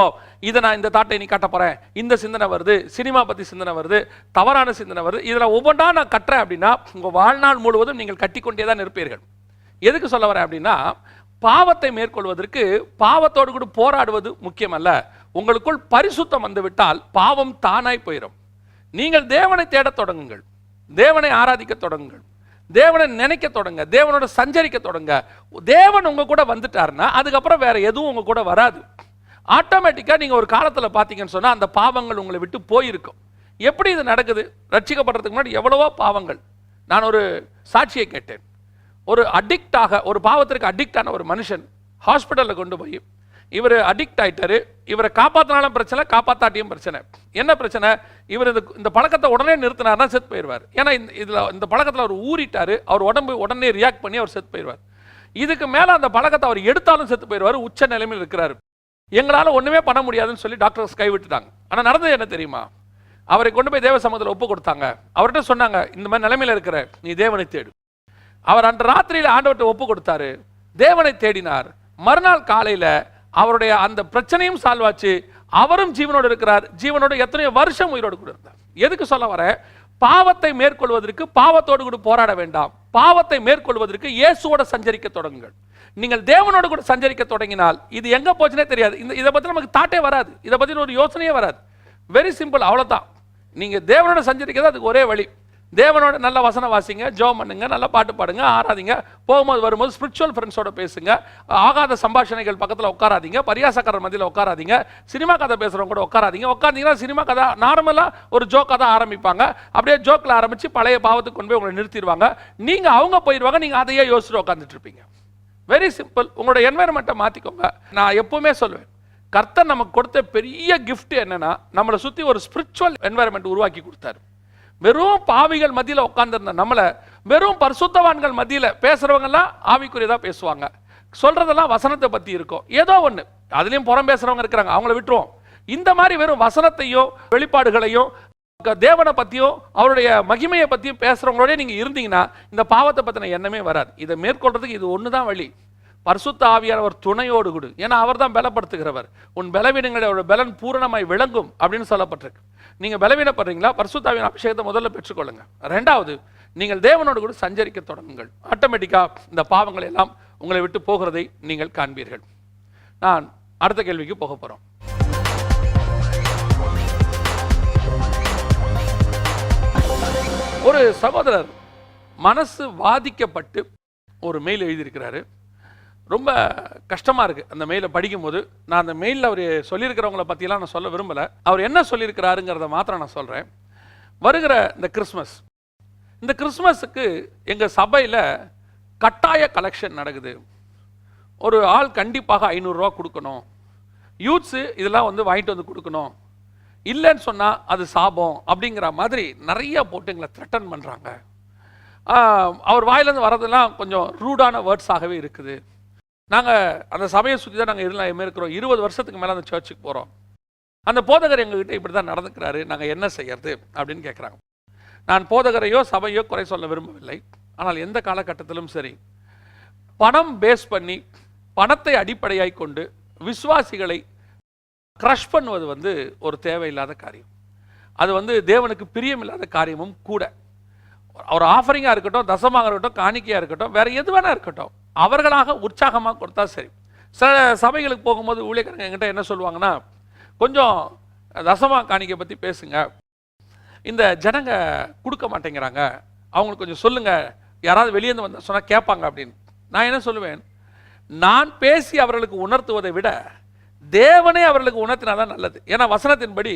இதை நான் இந்த தாட்டை நீ காட்ட போகிறேன் இந்த சிந்தனை வருது சினிமா பற்றி சிந்தனை வருது தவறான சிந்தனை வருது. இதில் ஒவ்வொன்றா நான் கட்டுறேன் அப்படின்னா உங்கள் வாழ்நாள் முழுவதும் நீங்கள் கட்டிக்கொண்டே தான் இருப்பீர்கள். எதுக்கு சொல்ல வரேன் அப்படின்னா பாவத்தை மேற்கொள்வதற்கு பாவத்தோடு கூட போராடுவது முக்கியமல்ல. உங்களுக்குள் பரிசுத்தம் வந்துவிட்டால் பாவம் தானாய் போயிடும் நீங்கள் தேவனை தேடத் தொடங்குங்கள். தேவனை ஆராதிக்க தொடங்குங்கள். தேவனை நினைக்க தொடங்க தேவனோட சஞ்சரிக்க தொடங்க. தேவன் உங்க கூட வந்துட்டாருன்னா அதுக்கப்புறம் வேற எதுவும் உங்க கூட வராது. ஆட்டோமேட்டிக்காக நீங்கள் ஒரு காலத்தில் பார்த்தீங்கன்னு சொன்னால் அந்த பாவங்கள் உங்களை விட்டு போயிருக்கும். எப்படி இது நடக்குது? ரட்சிக்கப்படுறதுக்கு முன்னாடி எவ்வளவோ பாவங்கள். நான் ஒரு சாட்சியை கேட்டேன். ஒரு அடிக்டாக ஒரு பாவத்திற்கு அடிக்டான ஒரு மனுஷன் ஹாஸ்பிட்டலில் கொண்டு போய் இவர் அடிக்ட் ஆகிட்டாரு இவரை காப்பாற்றினாலும் பிரச்சனை காப்பாற்றாட்டியும் பிரச்சனை. என்ன பிரச்சனை? இவர் இந்த இந்த பழக்கத்தை உடனே நிறுத்தினார்னா செத்து போயிடுவார். ஏன்னா இந்த இதில் இந்த பழக்கத்தில் அவர் ஊறிட்டார். அவர் உடம்பு உடனே ரியாக்ட் பண்ணி அவர் செத்து போயிடுவார். இதுக்கு மேலே அந்த பழக்கத்தை அவர் எடுத்தாலும் செத்து போயிடுவார். உச்ச நிலைமையில் இருக்கிறார். எங்களால் ஒன்றுமே பண்ண முடியாதுன்னு சொல்லி டாக்டர்ஸ் கைவிட்டுட்டாங்க ஆனால் நடந்தது என்ன தெரியுமா? அவரை கொண்டு போய் தேவ சமூகத்தில் ஒப்பு கொடுத்தாங்க. அவர்கிட்ட சொன்னாங்க இந்த மாதிரி நிலைமையில் இருக்கிற நீ தேவனை தேடு. அவர் அன்று ராத்திரியில் ஆண்டவர்கிட்ட ஒப்பு கொடுத்தாரு. தேவனை தேடினார். மறுநாள் காலையில் அவருடைய அந்த பிரச்சனையும் சால்வ் ஆச்சு. அவரும் ஜீவனோடு இருக்கிறார். ஜீவனோடு எத்தனையோ வருஷம் உயிரோடு கூட இருந்தார். எதுக்கு சொல்ல வர? பாவத்தை மேற்கொள்வதற்கு பாவத்தோடு கூட போராட வேண்டாம். பாவத்தை மேற்கொள்வதற்கு இயேசுவோட சஞ்சரிக்க தொடங்குங்கள். நீங்கள் தேவனோடு கூட சஞ்சரிக்க தொடங்கினால் இது எங்க போச்சுனே தெரியாது. இந்த இதை பத்தி நமக்கு தாட்டே வராது. இதை பத்தி ஒரு யோசனையே வராது. வெரி சிம்பிள் அவ்வளோதான் நீங்க தேவனோட சஞ்சரிக்கிறது அதுக்கு ஒரே வழி. தேவனோட நல்ல வசனம் வாசிங்க ஜோம் பண்ணுங்க நல்ல பாட்டு பாடுங்க ஆராதிங்க. போகும்போது வரும்போது ஸ்பிரிச்சுவல் ஃப்ரெண்ட்ஸோட பேசுங்க. ஆகாத சம்பாஷணைகள் பக்கத்தில் உட்காராதீங்க பரியாசக்காரர் மத்தியில் உட்காராதீங்க. சினிமா கதை பேசுகிறவங்க கூட உட்காராதீங்க. உட்காந்தீங்கன்னா சினிமா கதை நார்மலாக ஒரு ஜோக்காக தான் ஆரம்பிப்பாங்க. அப்படியே ஜோக்கில் ஆரம்பித்து பழைய பாவத்துக்கு கொண்டு போய் உங்களை நிறுத்திடுவாங்க. நீங்கள் அவங்க போயிடுவாங்க நீங்கள் அதையே யோசிச்சுட்டு உட்காந்துட்டு இருப்பீங்க. வெரி சிம்பிள் உங்களோட என்வாயர்மெண்ட்டை மாற்றிக்கோங்க நான் எப்பவுமே சொல்லுவேன் கர்த்தர் நமக்கு கொடுத்த பெரிய கிஃப்ட் என்னன்னா நம்மளை சுற்றி ஒரு ஸ்பிரிச்சுவல் என்வாயர்மெண்ட் உருவாக்கி கொடுத்தாரு. வெறும் பாவிகள் மத்தியில் உட்காந்துருந்த நம்மளை வெறும் பரிசுத்தவான்கள் மத்தியில் பேசுகிறவங்கெல்லாம் ஆவிக்குரியதாக பேசுவாங்க. சொல்கிறதெல்லாம் வசனத்தை பற்றி இருக்கும். ஏதோ ஒன்று அதுலேயும் புறம் பேசுகிறவங்க இருக்கிறாங்க. அவங்கள விட்டுருவோம். இந்த மாதிரி வெறும் வசனத்தையும் வெளிப்பாடுகளையும் தேவனை பற்றியும் அவருடைய மகிமையை பற்றியும் பேசுகிறவங்களோடய நீங்கள் இருந்தீங்கன்னா இந்த பாவத்தை பற்றின எண்ணமே வராது. இதை மேற்கொள்றதுக்கு இது ஒன்று தான் வழி. பரிசுத்த ஆவியானவர் துணையோடு கொடு. ஏன்னா அவர் தான் பலப்படுத்துகிறவர். உன் பலவீனங்களோட பலன் பூரணமாய் விளங்கும் அப்படின்னு சொல்லப்பட்டிருக்கு. நீங்கள் பலவீனப்படுறீங்களா? பரிசுத்தாவின் அபிஷேகத்தை முதல்ல பெற்றுக்கொள்ளுங்க. ரெண்டாவது நீங்கள் தேவனோடு கூட சஞ்சரிக்க தொடங்குங்கள். ஆட்டோமேட்டிக்காக இந்த பாவங்கள் எல்லாம் உங்களை விட்டு போகிறதை நீங்கள் காண்பீர்கள். நான் அடுத்த கேள்விக்கு போக போகிறோம் ஒரு சகோதரர் மனசு வாதிக்கப்பட்டு ஒரு மெயில் எழுதியிருக்கிறாரு. ரொம்ப கஷ்டமாக இருக்குது அந்த மெயிலை படிக்கும்போது. நான் அந்த மெயிலில் அவர் சொல்லியிருக்கிறவங்கள பற்றிலாம் நான் சொல்ல விரும்பலை. அவர் என்ன சொல்லியிருக்கிறாருங்கிறத மாத்திரம் நான் சொல்கிறேன் வருகிற இந்த கிறிஸ்மஸ் இந்த கிறிஸ்மஸுக்கு எங்கள் சபையில் கட்டாய கலெக்ஷன் நடக்குது. ஒரு ஆள் கண்டிப்பாக ஐநூறுரூவா கொடுக்கணும். யூத்ஸு இதெல்லாம் வந்து வாங்கிட்டு வந்து கொடுக்கணும். இல்லைன்னு சொன்னால் அது சாபம் அப்படிங்கிற மாதிரி நிறைய போட்டு எங்களை த்ரெட்டன் பண்ணுறாங்க அவர் வாயிலேருந்து வரதெல்லாம் கொஞ்சம் ரூடான வேர்ட்ஸாகவே இருக்குது. நாங்கள் அந்த சபையை சுற்றி தான் நாங்கள் எல்லாம் இருக்கிறோம் இருபது வருஷத்துக்கு மேலே அந்த சர்ச்சுக்கு போகிறோம் அந்த போதகர் எங்ககிட்ட இப்படி தான் நடந்துக்கிறாரு. நாங்கள் என்ன செய்யறது அப்படின்னு கேட்குறாங்க நான் போதகரையோ சபையோ குறை சொல்ல விரும்பவில்லை. ஆனால் எந்த காலகட்டத்திலும் சரி. பணம் பேஸ் பண்ணி பணத்தை அடிப்படையாய் கொண்டு விசுவாசிகளை க்ரஷ் பண்ணுவது வந்து ஒரு தேவையில்லாத காரியம். அது வந்து தேவனுக்கு பிரியமில்லாத காரியமும் கூட. ஒரு ஆஃபரிங்காக இருக்கட்டும் தசமாக இருக்கட்டும் காணிக்கையாக இருக்கட்டும் வேறு எது வேணா இருக்கட்டும். அவர்களாக உற்சாகமாக கொடுத்தா சரி. சில சபைகளுக்கு போகும்போது ஊழியக்காரங்க என்கிட்ட என்ன சொல்லுவாங்கன்னா கொஞ்சம் தசமா காணிக்கை பற்றி பேசுங்க. இந்த ஜனங்க கொடுக்க மாட்டேங்கிறாங்க. அவங்களுக்கு கொஞ்சம் சொல்லுங்கள் யாராவது வெளியேந்து வந்தால் சொன்னால் கேட்பாங்க அப்படின்னு. நான் என்ன சொல்லுவேன்? நான் பேசி அவர்களுக்கு உணர்த்துவதை விட தேவனே அவர்களுக்கு உணர்த்தினாதான் நல்லது. ஏன்னா வசனத்தின்படி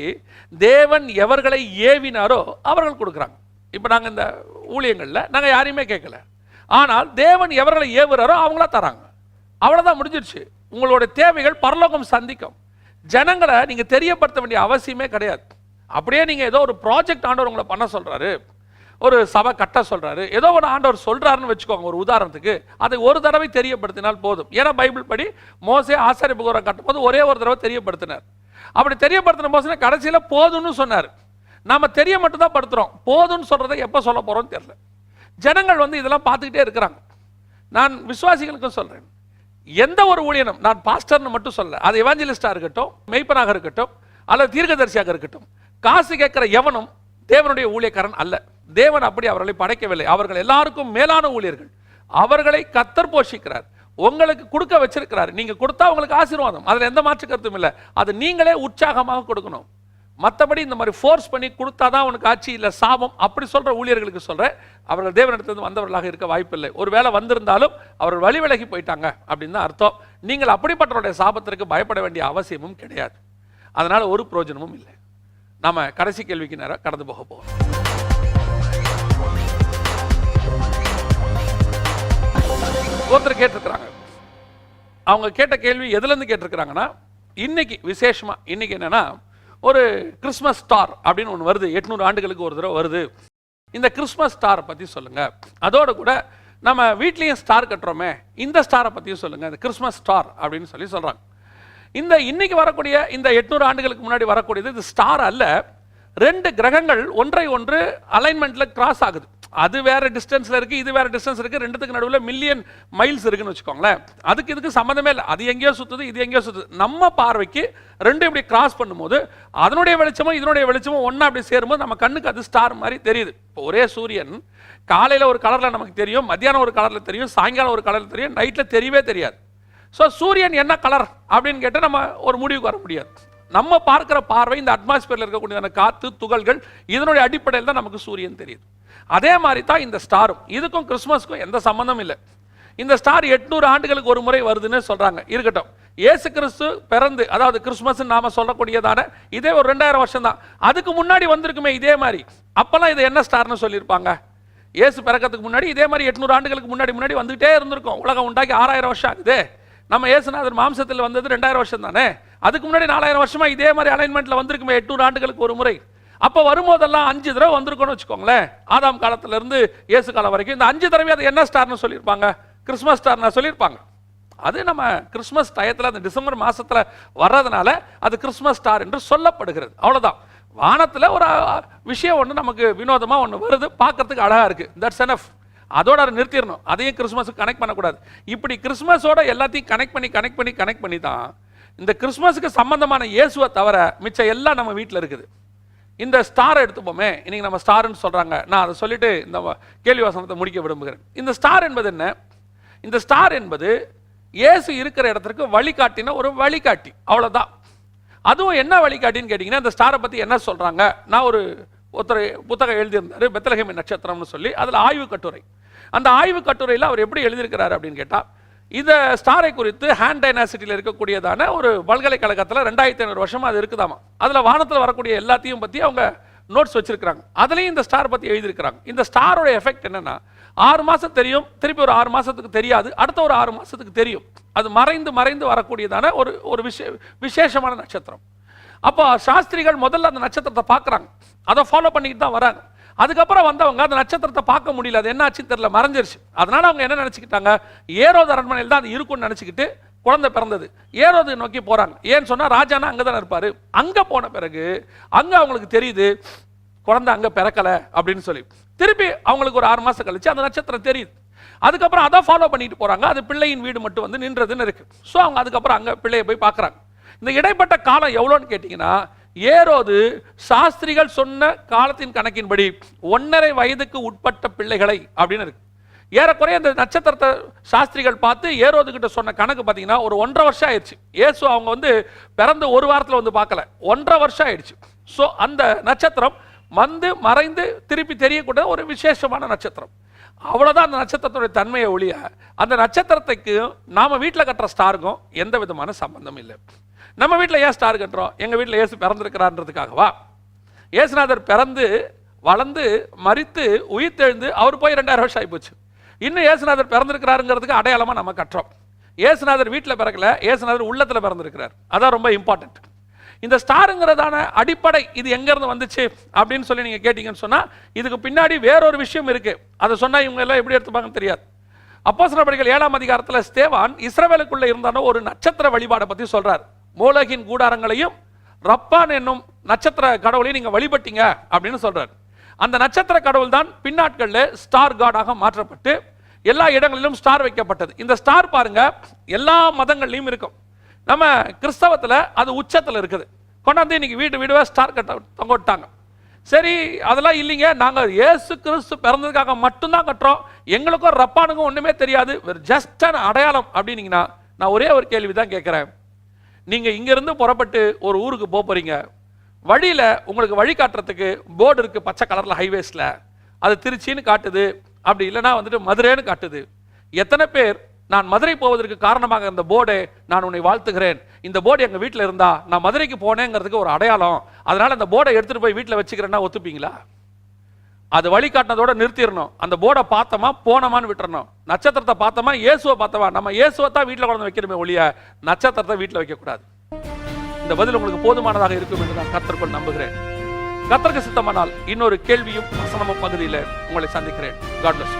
தேவன் எவர்களை ஏவினாரோ அவர்கள் கொடுக்குறாங்க. இப்போ நாங்கள் இந்த ஊழியங்களில் நாங்கள் யாரையுமே கேட்கல ஆனால் தேவன் எவர்களை ஏவுறாரோ அவங்களா தராங்க. அவ்வளோதான் முடிஞ்சிருச்சு. உங்களோட தேவைகள் பரலோகம் சந்திக்கும். ஜனங்களை நீங்கள் தெரியப்படுத்த வேண்டிய அவசியமே கிடையாது. அப்படியே நீங்கள் ஏதோ ஒரு ப்ராஜெக்ட் ஆண்டவர் உங்களை பண்ண சொல்கிறாரு ஒரு சபை கட்ட சொல்கிறாரு ஏதோ ஒரு ஆண்டவர் சொல்கிறாருன்னு வச்சுக்கோங்க ஒரு உதாரணத்துக்கு. அதை ஒரு தடவை தெரியப்படுத்தினால் போதும். ஏன்னா பைபிள் படி மோசே ஆசாரிய கட்டும் போது ஒரே ஒரு தடவை தெரியப்படுத்தினார். அப்படி தெரியப்படுத்தின மோசனை கடைசியில் போதும்னு சொன்னார். நாம் தெரிய மட்டும்தான் படுத்துகிறோம் போதும்னு சொல்கிறத எப்போ சொல்ல போகிறோம்னு தெரில ஜனங்கள் வந்து இதெல்லாம் பார்த்துக்கிட்டே இருக்கிறாங்க. நான் விசுவாசிகளுக்கும் சொல்றேன். எந்த ஒரு ஊழியனும் நான் பாஸ்டர்னு மட்டும் சொல்ல அது எவாஞ்சலிஸ்டாக இருக்கட்டும் மெய்ப்பனாக இருக்கட்டும் அல்லது தீர்க்கதரிசியாக இருக்கட்டும் காசு கேட்கிற எவனும் தேவனுடைய ஊழியக்காரன் அல்ல. தேவன் அப்படி அவர்களை படைக்கவில்லை. அவர்கள் எல்லாருக்கும் மேலான ஊழியர்கள். அவர்களை கத்தர் போஷிக்கிறார். உங்களுக்கு கொடுக்க வச்சிருக்கிறார். நீங்க கொடுத்தா உங்களுக்கு ஆசீர்வாதம். அதுல எந்த மாற்று கருத்தும் இல்லை. அது நீங்களே உற்சாகமாக கொடுக்கணும். மற்றபடி இந்த மாதிரி ஃபோர்ஸ் பண்ணி கொடுத்தா தான் உனக்கு ஆட்சி இல்லை சாபம். அப்படி சொல்கிற ஊழியர்களுக்கு சொல்கிறேன் அவர்கள் தேவனிடத்திலிருந்து வந்தவர்களாக இருக்க வாய்ப்பில்லை. ஒரு வேளை வந்திருந்தாலும் அவர்கள் வழி விலகி போயிட்டாங்க அப்படின்னு தான் அர்த்தம். நீங்கள் அப்படிப்பட்டவருடைய சாபத்திற்கு பயப்பட வேண்டிய அவசியமும் கிடையாது. அதனால் ஒரு பிரயோஜனமும் இல்லை. நாம் கடைசி கேள்விக்கு நேரம் கடந்து போக போகிறோம் ஒருத்தர் கேட்டிருக்கிறாங்க. அவங்க கேட்ட கேள்வி எதுலேருந்து கேட்டிருக்கிறாங்கன்னா இன்னைக்கு விசேஷமாக இன்னைக்கு என்னென்னா ஒரு கிறிஸ்மஸ் ஸ்டார் அப்படின்னு ஒன்று வருது. எட்நூறு ஆண்டுகளுக்கு ஒரு தடவை வருது. இந்த கிறிஸ்மஸ் ஸ்டாரை பற்றி சொல்லுங்கள் அதோடு கூட நம்ம வீட்லேயும் ஸ்டார் கட்டுறோமே. இந்த ஸ்டாரை பற்றியும் சொல்லுங்கள் இந்த கிறிஸ்மஸ் ஸ்டார் அப்படின்னு சொல்லி சொல்கிறாங்க இந்த இன்னைக்கு வரக்கூடிய இந்த எட்நூறு ஆண்டுகளுக்கு முன்னாடி வரக்கூடியது இது ஸ்டார் அல்ல. ரெண்டு கிரகங்கள் ஒன்றை ஒன்று அலைன்மெண்ட்டில் கிராஸ் ஆகுது. அது வேற டிஸ்டன்ஸில் இருக்குது இது வேற டிஸ்டன்ஸ் இருக்குது ரெண்டுத்துக்கு நடுவில் மில்லியன் மைல்ஸ் இருக்குன்னு வச்சுக்கோங்களேன். அதுக்கு இதுக்கு சம்மந்தமே இல்லை. அது எங்கேயோ சுற்றுது இது எங்கேயோ சுற்றுது நம்ம பார்வைக்கு ரெண்டும் இப்படி கிராஸ் பண்ணும்போது அதனுடைய வெளிச்சமும் இதனுடைய வெளிச்சமும் ஒன்றா அப்படி சேரும்போது நம்ம கண்ணுக்கு அது ஸ்டார் மாதிரி தெரியுது. இப்போ ஒரே சூரியன் காலையில் ஒரு கலரில் நமக்கு தெரியும் மத்தியானம் ஒரு கலரில் தெரியும் சாயங்காலம் ஒரு கலரில் தெரியும் நைட்டில் தெரியவே தெரியாது. ஸோ சூரியன் என்ன கலர் அப்படின்னு கேட்டால் நம்ம ஒரு முடிவுக்கு வர முடியாது. நம்ம பார்க்கிற பார்வை இந்த அட்மாஸ்பியரில் இருக்கக்கூடியதான காற்று துகள்கள் இதனுடைய அடிப்படையில் தான் நமக்கு சூரியன் தெரியுது. அதே மாதிரி தான் இந்த ஸ்டாரும் இதுக்கும் கிறிஸ்மஸ்க்கும் எந்த சம்மந்தம் இல்லை. இந்த ஸ்டார் எட்நூறு ஆண்டுகளுக்கு ஒரு முறை வருதுன்னு சொல்கிறாங்க இருக்கட்டும். ஏசு கிறிஸ்து பிறந்து அதாவது கிறிஸ்மஸ் நாம சொல்லக்கூடியதான இதே ஒரு ரெண்டாயிரம் வருஷம் தான் அதுக்கு முன்னாடி வந்திருக்குமே இதே மாதிரி. அப்போல்லாம் இது என்ன ஸ்டார்னு சொல்லியிருப்பாங்க? ஏசு பிறக்கிறதுக்கு முன்னாடி இதே மாதிரி எட்நூறு ஆண்டுகளுக்கு முன்னாடி முன்னாடி வந்துகிட்டே இருந்திருக்கும். உலகம் உண்டாக்கி ஆறாயிரம் வருஷம் ஆகுது. நம்ம ஏசுநாதர் மாம்சத்தில் வந்தது ரெண்டாயிரம் வருஷம் தானே அதுக்கு முன்னாடி நாலாயிரம் வருஷமா இதே மாதிரி அலைன்மெண்ட்ல வந்திருக்குமே எட்நூறு ஆண்டுகளுக்கு ஒரு முறை. அப்போ வரும்போதெல்லாம் அஞ்சு தடவை வந்திருக்கோன்னு வச்சுக்கோங்களேன். ஆதாம் காலத்துல இருந்து இயேசு காலம் வரைக்கும் இந்த அஞ்சு தடவை அது என்ன ஸ்டார்னு சொல்லியிருப்பாங்க? கிறிஸ்மஸ் ஸ்டார்னு சொல்லியிருப்பாங்க. அது நம்ம கிறிஸ்மஸ் டயத்தில் அந்த டிசம்பர் மாசத்துல வர்றதுனால அது கிறிஸ்மஸ் ஸ்டார் என்று சொல்லப்படுகிறது. அவ்வளவுதான். வானத்துல ஒரு விஷயம் ஒன்று நமக்கு வினோதமா ஒன்று வருது பார்க்கறதுக்கு அழகா இருக்கு. தட்ஸ் எனஃப் அதோட அதை நிறுத்திடணும். அதையும் கிறிஸ்மஸுக்கு கனெக்ட் பண்ணக்கூடாது. இப்படி கிறிஸ்மஸோட எல்லாத்தையும் கனெக்ட் பண்ணி கனெக்ட் பண்ணி கனெக்ட் பண்ணி தான் இந்த கிறிஸ்மஸுக்கு சம்பந்தமான இயேசுவை தவிர மிச்சம் எல்லாம் நம்ம வீட்டில் இருக்குது. இந்த ஸ்டாரை எடுத்துப்போமே. இன்றைக்கி நம்ம ஸ்டார்னு சொல்கிறாங்க நான் அதை சொல்லிட்டு இந்த கேள்வி வசனத்தை முடிக்க விரும்புகிறேன். இந்த ஸ்டார் என்பது என்ன? இந்த ஸ்டார் என்பது இயேசு இருக்கிற இடத்திற்கு வழிகாட்டின ஒரு வழிகாட்டி. அவ்வளோதான் அதுவும் என்ன வழிகாட்டின்னு கேட்டிங்கன்னா இந்த ஸ்டாரை பற்றி என்ன சொல்கிறாங்க நான் ஒரு ஒருத்தர் புத்தகம் எழுதியிருந்தாரு பெத்தலகமி நட்சத்திரம்னு சொல்லி. அதில் ஆய்வு கட்டுரை. அந்த ஆய்வு கட்டுரையில் அவர் எப்படி எழுதியிருக்கிறார் அப்படின்னு கேட்டால் இந்த ஸ்டாரை குறித்து ஹேண்ட் டைனாசிட்டியில் இருக்கக்கூடியதான ஒரு பல்கலைக்கழகத்தில் ரெண்டாயிரத்தி ஐநூறு வருஷமா அது இருக்குதாமா? அதில் வானத்தில் வரக்கூடிய எல்லாத்தையும் பற்றி அவங்க நோட்ஸ் வச்சுருக்கிறாங்க. அதுலேயும் இந்த ஸ்டார் பற்றி எழுதியிருக்கிறாங்க. இந்த ஸ்டாரோட எஃபெக்ட் என்னென்னா ஆறு மாதம் தெரியும் திருப்பி ஒரு ஆறு மாதத்துக்கு தெரியாது அடுத்த ஒரு ஆறு மாதத்துக்கு தெரியும். அது மறைந்து மறைந்து வரக்கூடியதான ஒரு ஒரு விஷே விசேஷமான நட்சத்திரம். அப்போ சாஸ்திரிகள் முதல்ல அந்த நட்சத்திரத்தை பார்க்குறாங்க. அதை ஃபாலோ பண்ணிக்கிட்டு தான் வராங்க. அதுக்கப்புறம் வந்தவங்க அந்த நட்சத்திரத்தை பார்க்க முடியல. அது என்ன ஆச்சுன்னு தெரியல. மறைஞ்சிருச்சு. அதனால அவங்க என்ன நினச்சிக்கிட்டாங்க? ஏரோது அரண்மனையில் தான் அது இருக்கும்னு நினச்சிக்கிட்டு குழந்தை பிறந்தது. ஏரோது நோக்கி போகிறாங்க ஏன்னு சொன்னால் ராஜானா அங்கே தான் இருப்பார். அங்கே போன பிறகு அங்கே அவங்களுக்கு தெரியுது குழந்தை அங்கே பிறக்கலை அப்படின்னு சொல்லி. திருப்பி அவங்களுக்கு ஒரு ஆறு மாதம் கழிச்சு அந்த நட்சத்திரம் தெரியுது. அதுக்கப்புறம் அதை ஃபாலோ பண்ணிட்டு போகிறாங்க அது பிள்ளையின் வீடு மட்டும் வந்து நின்றதுன்னு இருக்குது ஸோ அவங்க அதுக்கப்புறம் அங்கே பிள்ளையை போய் பார்க்குறாங்க. இந்த இடைப்பட்ட காலம் எவ்வளோன்னு கேட்டிங்கன்னா ஏரோது சாஸ்திரிகள் சொன்ன காலத்தின் கணக்கின்படி ஒன்றரை வயதுக்கு உட்பட்ட பிள்ளைகளை அப்படின்னு இருக்கு. ஏறக்குறைய அந்த நட்சத்திரத்தை சாஸ்திரிகள் பார்த்து ஏரோது கிட்ட சொன்ன கணக்கு பார்த்தீங்கன்னா ஒரு ஒன்றரை வருஷம் ஆயிடுச்சு. ஏசு அவங்க வந்து பிறந்து ஒரு வாரத்தில் வந்து பார்க்கல. ஒன்றரை வருஷம் ஆயிடுச்சு. ஸோ அந்த நட்சத்திரம் வந்து மறைந்து திருப்பி தெரியக்கூடிய ஒரு விசேஷமான நட்சத்திரம். அவ்வளோதான் அந்த நட்சத்திரத்துடைய தன்மையை ஒழிய அந்த நட்சத்திரத்துக்கு நாம வீட்டில் கட்டுற ஸ்டாருக்கும் எந்த விதமான சம்பந்தம் இல்லை. நம்ம வீட்டில் ஏன் ஸ்டார் கட்டுறோம்? எங்கள் வீட்டில் ஏசு பிறந்திருக்கிறான்றதுக்காகவா ஏசுநாதர் பிறந்து வளர்ந்து மறித்து உயிர்த்தெழுந்து அவர் போய் ரெண்டாயிரம் வருஷம் ஆகிப்போச்சு இன்னும் ஏசுநாதர் பிறந்திருக்கிறாருங்கிறதுக்கு அடையாளமாக நம்ம கட்டுறோம். ஏசுநாதர் வீட்டில் பிறக்கல ஏசுநாதர் உள்ளத்தில் பிறந்திருக்கிறார். அதான் ரொம்ப இம்பார்ட்டன்ட் இந்த ஸ்டாருங்கிறதான அடிப்படை இது எங்கேருந்து வந்துச்சு அப்படின்னு சொல்லி நீங்கள் கேட்டிங்கன்னு சொன்னால் இதுக்கு பின்னாடி வேறொரு விஷயம் இருக்குது அதை சொன்னால் இவங்க எல்லாம் எப்படி எடுத்துப்பாங்கன்னு தெரியாது. அப்போ சில படிகள் ஏழாம் அதிகாரத்தில் ஸ்தேவான் இஸ்ரவேலுக்குள்ளே இருந்தான ஒரு நட்சத்திர வழிபாடை பற்றி சொல்கிறார் மூலகின் கூடாரங்களையும் ரப்பான் என்னும் நட்சத்திர கடவுளையும் நீங்கள் வழிபட்டீங்க அப்படின்னு சொல்கிறார் அந்த நட்சத்திர கடவுள் தான் பின்னாட்களில் ஸ்டார் காடாக மாற்றப்பட்டு எல்லா இடங்களிலும் ஸ்டார் வைக்கப்பட்டது. இந்த ஸ்டார் பாருங்க எல்லா மதங்கள்லையும் இருக்கும். நம்ம கிறிஸ்தவத்தில் அது உச்சத்தில் இருக்குது. கொண்டாந்து இன்னைக்கு வீடு வீடுவே ஸ்டார் கட்ட தொங்க விட்டாங்க சரி அதெல்லாம் இல்லைங்க. நாங்கள் இயேசு கிறிஸ்து பிறந்ததுக்காக மட்டும்தான் கட்டுறோம். எங்களுக்கும் ரப்பானுக்கும் ஒன்றுமே தெரியாது. ஜஸ்ட் அடையாளம் அப்படின்னீங்கன்னா நான் ஒரே ஒரு கேள்வி தான் கேட்குறேன் நீங்கள் இங்கேருந்து புறப்பட்டு ஒரு ஊருக்கு போக போகிறீங்க வழியில் உங்களுக்கு வழி காட்டுறதுக்கு போர்டு இருக்குது பச்சை கலரில் ஹைவேஸில் அது திருச்சின்னு காட்டுது. அப்படி இல்லைன்னா வந்துட்டு மதுரைன்னு காட்டுது. எத்தனை பேர் நான் மதுரை போவதற்கு காரணமாக இருந்த போர்டை நான் உன்னை வாழ்த்துகிறேன். இந்த போர்டு எங்கள் வீட்டில் இருந்தால் நான் மதுரைக்கு போனேங்கிறதுக்கு ஒரு அடையாளம். அதனால் அந்த போர்டை எடுத்துகிட்டு போய் வீட்டில் வச்சுக்கிறேன்னா ஒத்துப்பீங்களா? அது வழிகாட்டினதோட நிறுத்திடணும். அந்த போர்டை பார்த்தோமா போனோமான்னு விட்டுறணும். நட்சத்திரத்தை பார்த்தோமா இயேசுவை பார்த்தோமா? நம்ம இயேசுவை தான் வீட்டில் கொண்டு வைக்கணுமே ஒழிய நட்சத்திரத்தை வீட்டில் வைக்கக்கூடாது. இந்த பதில் உங்களுக்கு போதுமானதாக இருக்கும் என்று நான் கத்தருக்குள் நம்புகிறேன். கத்தருக்கு சித்தமானால் இன்னொரு கேள்வியும் வசனமும் பகுதியில் உங்களை சந்திக்கிறேன். God plus